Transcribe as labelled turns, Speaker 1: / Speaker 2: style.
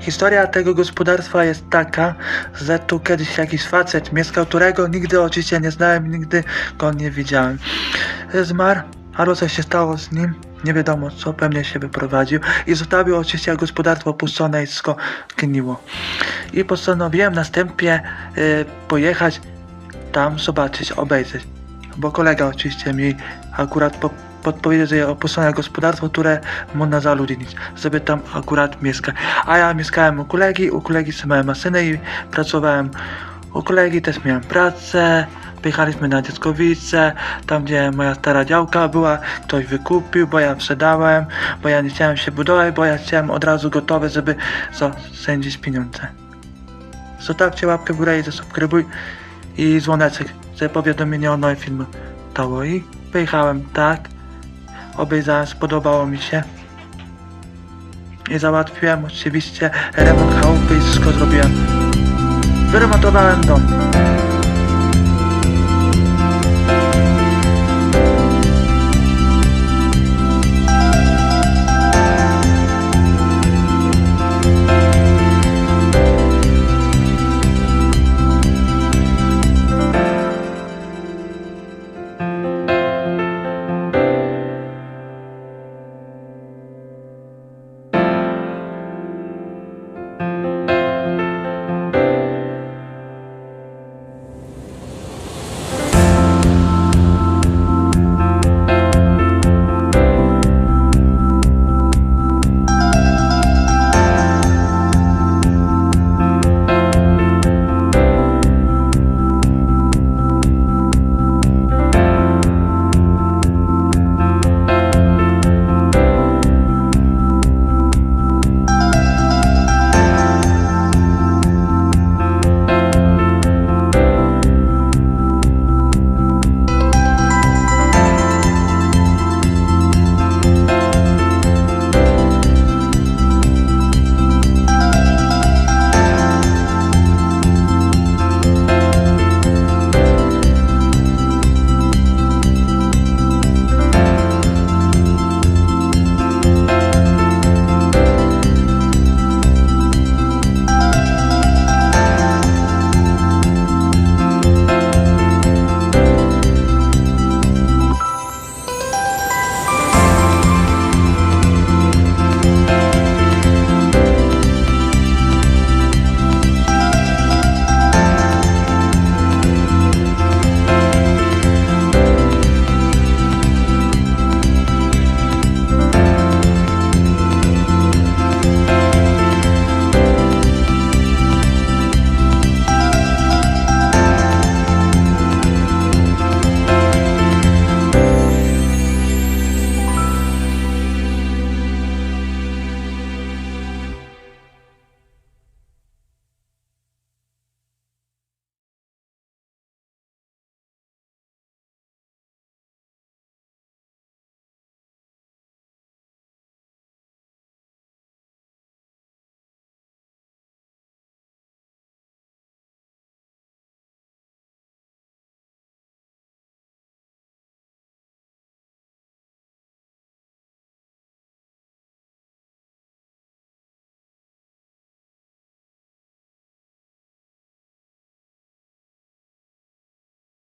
Speaker 1: Historia tego gospodarstwa jest taka, że tu kiedyś jakiś facet mieszkał, którego nigdy oczywiście nie znałem, nigdy go nie widziałem. Zmarł, albo coś się stało z nim, nie wiadomo co, pewnie się wyprowadził i zostawił oczywiście gospodarstwo opuszczone i gniło. I postanowiłem następnie y, pojechać tam zobaczyć, obejrzeć. Bo kolega oczywiście mi akurat po, podpowiedział, że jest opuszczone gospodarstwo, które można zaludnić, żeby tam akurat mieszkać. A ja mieszkałem u kolegi, u kolegi miałem maszynę i pracowałem u kolegi, też miałem pracę. Pojechaliśmy na Dzieckowice, tam gdzie moja stara działka była, ktoś wykupił, bo ja sprzedałem, bo ja nie chciałem się budować, bo ja chciałem od razu gotowe, żeby zasędzić pieniądze. Zostawcie łapkę w górę i zasubskrybuj i dzwoneczek, żeby powiadomienie o nowym filmie dało i wyjechałem tak, obejrzałem, spodobało mi się i załatwiłem oczywiście remont chałupy i wszystko zrobiłem. Wyremontowałem dom.